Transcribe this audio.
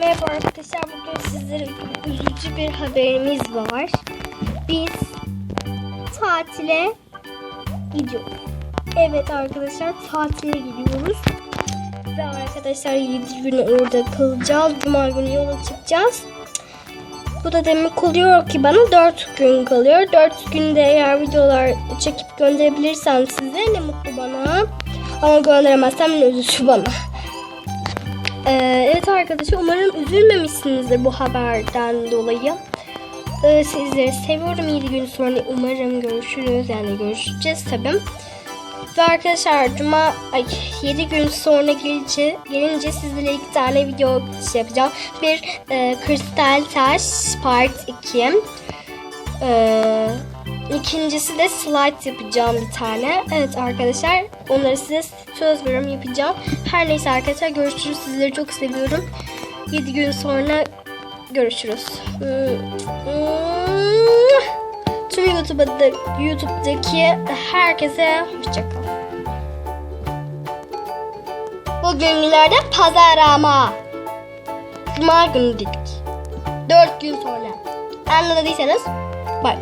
Merhaba arkadaşlar. Bugün sizlere üzücü bir haberimiz var. Biz tatile gidiyoruz. Evet arkadaşlar tatile gidiyoruz. Ve arkadaşlar 7 gün orada kalacağız. Cuma günü yola çıkacağız. Bu da demek oluyor ki bana 4 gün kalıyor. 4 günde eğer videolar çekip gönderebilirsem size ne mutlu bana. Ama gönderemezsem ne üzücü bana. Arkadaşlar umarım üzülmemişsinizdir bu haberden dolayı. Ee, sizleri seviyorum. 7 gün sonra umarım görüşürüz. Yani görüşeceğiz tabii. Ve arkadaşlar cuma ay 7 gün sonra gelince, gelince sizlere iki tane video yapacağım. Bir e, kristal taş part 2. Ee, ikincisi de slide yapacağım bir tane. Evet arkadaşlar onları size söz veriyorum yapacağım. Her neyse arkadaşlar görüşürüz. Sizleri çok seviyorum. 7 gün sonra görüşürüz. Tüm YouTube'da, YouTube'daki herkese hoşçakal. Bugün günlerden pazar ama. Cuma günü dedik. 4 gün sonra. Anladıysanız bye.